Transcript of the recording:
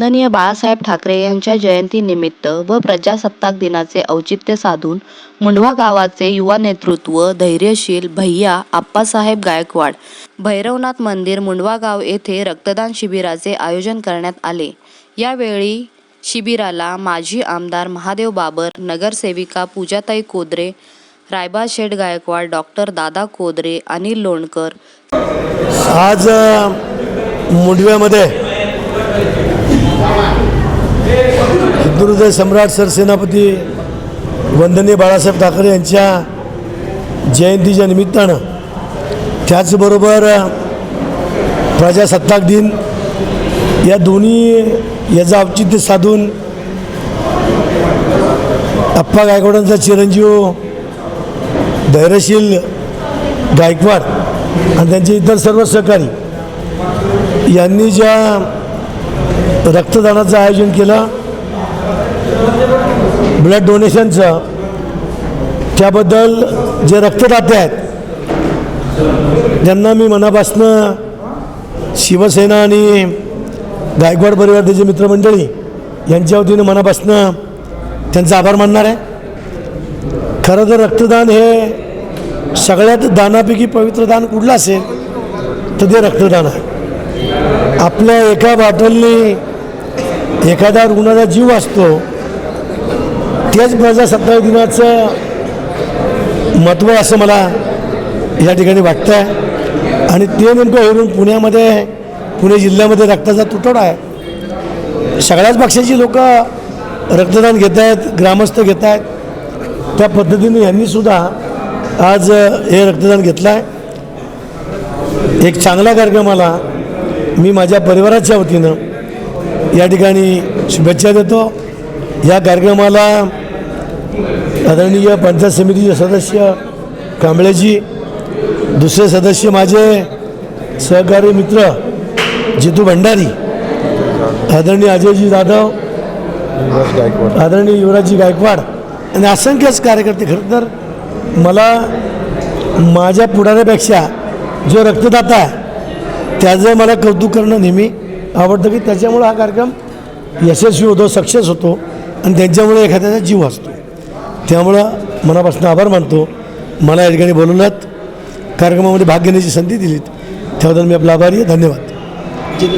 माननीय बाळासाहेब ठाकरे यांच्या जयंतीनिमित्त व प्रजासत्ताक दिनाचे औचित्य साधून मुंढवा गावाचे युवा नेतृत्व धैर्यशील भैया आप्पासाहेब गायकवाड भैरवनाथ मंदिर मुंढवा गाव येथे रक्तदान शिबिराचे आयोजन करण्यात आले. यावेळी शिबिराला माजी आमदार महादेव बाबर नगरसेविका पूजाताई कोदरे रायबा शेठ गायकवाड डॉक्टर दादा कोदरे अनिल लोणकर. आज अ, मुंडव्यामध्ये हिंदुहृदय सम्राट सरसेनापती वंदनीय बाळासाहेब ठाकरे यांच्या जयंतीच्या निमित्तानं त्याचबरोबर प्रजासत्ताक दिन या दोन्ही याचं औचित्य साधून अप्पा गायकवाडांचा चिरंजीव धैर्यशील गायकवाड आणि त्यांचे इतर सर्व सहकारी यांनी ज्या रक्तदानाचं आयोजन केलं ब्लड डोनेशनचं त्याबद्दल जे रक्तदाते आहेत त्यांना मी मनापासनं शिवसेना आणि गायकवाड परिवार मित्रमंडळी यांच्या वतीनं मनापासनं त्यांचा आभार मानणार आहे. खरं तर रक्तदान हे सगळ्यात दानापैकी पवित्र दान कुठलं असेल तर ते रक्तदान आहे. आपल्या एका बॉटलने एखाद्या रुग्णाचा जीव असतो तेच प्रजासत्ताक दिनाचं महत्त्व असं मला या ठिकाणी वाटतं आहे आणि ते नेमकं होऊन पुण्यामध्ये पुणे जिल्ह्यामध्ये रक्ताचा तुटवडा आहे. सगळ्याच पक्षाची लोक रक्तदान घेत आहेत ग्रामस्थ घेत आहेत. त्या पद्धतीने यांनीसुद्धा आज हे रक्तदान घेतलं आहे एक चांगला कार्यक्रमाला मी माझ्या परिवाराच्या वतीनं या ठिकाणी शुभेच्छा देतो. या कार्यक्रमाला आदरणीय पंचायत समितीचे सदस्य कांबळेजी दुसरे सदस्य माझे सहकारी मित्र जितू भंडारी आदरणीय अजयजी जाधव आदरणीय युवराजजी गायकवाड आणि असंख्यच कार्यकर्ते खरं तर मला माझ्या पुढाऱ्यापेक्षा जो रक्तदाता आहे त्याचं मला कौतुक करणं नेहमी आवडतं की त्याच्यामुळं हा कार्यक्रम यशस्वी होतो सक्सेस होतो. आणि त्यांच्यामुळे एखाद्याचा जीव असतो. त्यामुळं मनापासून आभार मानतो. मला या ठिकाणी बोलवलं कार्यक्रमामध्ये भाग घेण्याची संधी दिलीत. त्याबद्दल मी आपला आभारी आहे. धन्यवाद.